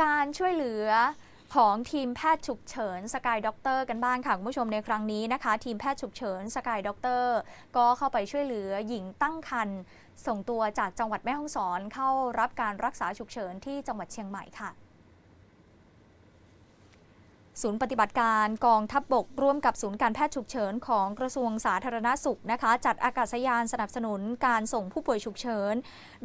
การช่วยเหลือของทีมแพทย์ฉุกเฉินสกายด็อกเตอร์กันบ้างค่ะคุณผู้ชมในครั้งนี้นะคะ ทีมแพทย์ฉุกเฉินสกายด็อกเตอร์ก็เข้าไปช่วยเหลือหญิงตั้งครรภ์ส่งตัวจากจังหวัดแม่ฮ่องสอนเข้ารับการรักษาฉุกเฉินที่จังหวัดเชียงใหม่ค่ะ ศูนย์ปฏิบัติการกองทัพบบก ร่วมกับศูนย์การแพทย์ฉุกเฉินของกระทรวงสาธารณสุขนะคะ จัดอากาศยานสนับสนุนการส่งผู้ป่วยฉุกเฉิน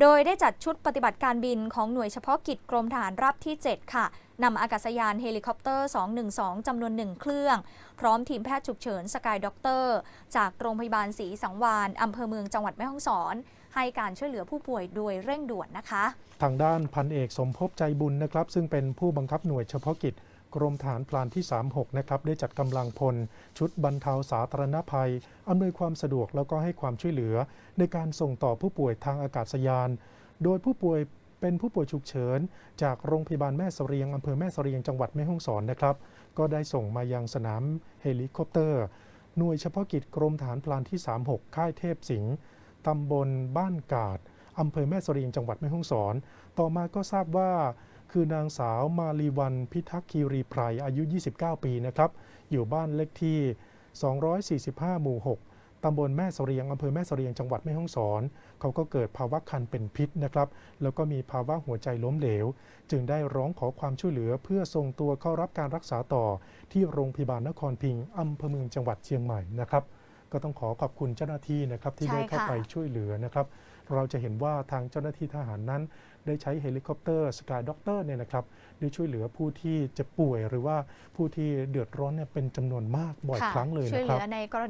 โดยได้จัดชุดปฏิบัติการบินของหน่วยเฉพาะกิจกรมทหารราบที่ 7 ค่ะนำอากาศยานเฮลิคอปเตอร์ 212 จำนวนหนึ่งเครื่อง พร้อมทีมแพทย์ฉุกเฉินสกายด็อกเตอร์จากโรงพยาบาลศรีสังวานอำเภอเมืองจังหวัดแม่ฮ่องสอน ให้การช่วยเหลือผู้ป่วยโดยเร่งด่วนนะคะ ทางด้านพันเอกสมภพใจบุญนะครับ ซึ่งเป็นผู้บังคับหน่วยเฉพาะกิจ กรมฐานพลานที่ 36 นะครับ ได้จัดกำลังพล ชุดบรรเทาสาธารณภัย อำนวยความสะดวกแล้วก็ให้ความช่วยเหลือ ในการส่งต่อผู้ป่วยทางอากาศยาน โดยผู้ป่วยเป็นผู้ป่วยฉุกเฉิน จากโรงพยาบาลแม่เสรียงอำเภอแม่เสรียงจังหวัดแม่ฮ่องสอนนะครับ ก็ได้ส่งมายังสนามเฮลิคอปเตอร์ หน่วยเฉพาะกิจกรมฐานพลานที่ 36 ค่ายเทพสิงห์ตำบลบ้านกาดอำเภอแม่เสรียงจังหวัดแม่ฮ่องสอน ต่อมาก็ทราบว่า คือนางสาวมาลีวันพิทักษ์คีรีไพรอายุ 29 ปีนะครับ อยู่บ้านเลขที่ 245 หมู่ 6 ตำบลแม่เสรียงอำเภอแม่เสรียงจังหวัดแม่ฮ่องสอน เขาก็เกิดภาวะคันเป็นพิษนะครับ แล้วก็มีภาวะหัวใจล้มเหลว จึงได้ร้องขอความช่วยเหลือเพื่อส่งตัวเข้ารับการรักษาต่อที่โรงพยาบาลนครพิงอำเภอเมืองจังหวัดเชียงใหม่นะครับ ก็ต้องขอขอบคุณเจ้าหน้าที่นะครับที่ใช่ได้เข้าค่ะไปช่วยเหลือนะครับ เราจะเห็นว่าทางเจ้าหน้าที่ทหารนั้น ได้ใช้เฮลิคอปเตอร์สกายด็อกเตอร์เนี่ยนะครับได้ช่วยเหลือผู้ที่เจะป่วยหรือว่าผู้ที่เดือดร้อนเนี่ยเป็นจำนวนมากบ่อยค่ะครั้งเลยช่วยนะเหครัลืบอในกร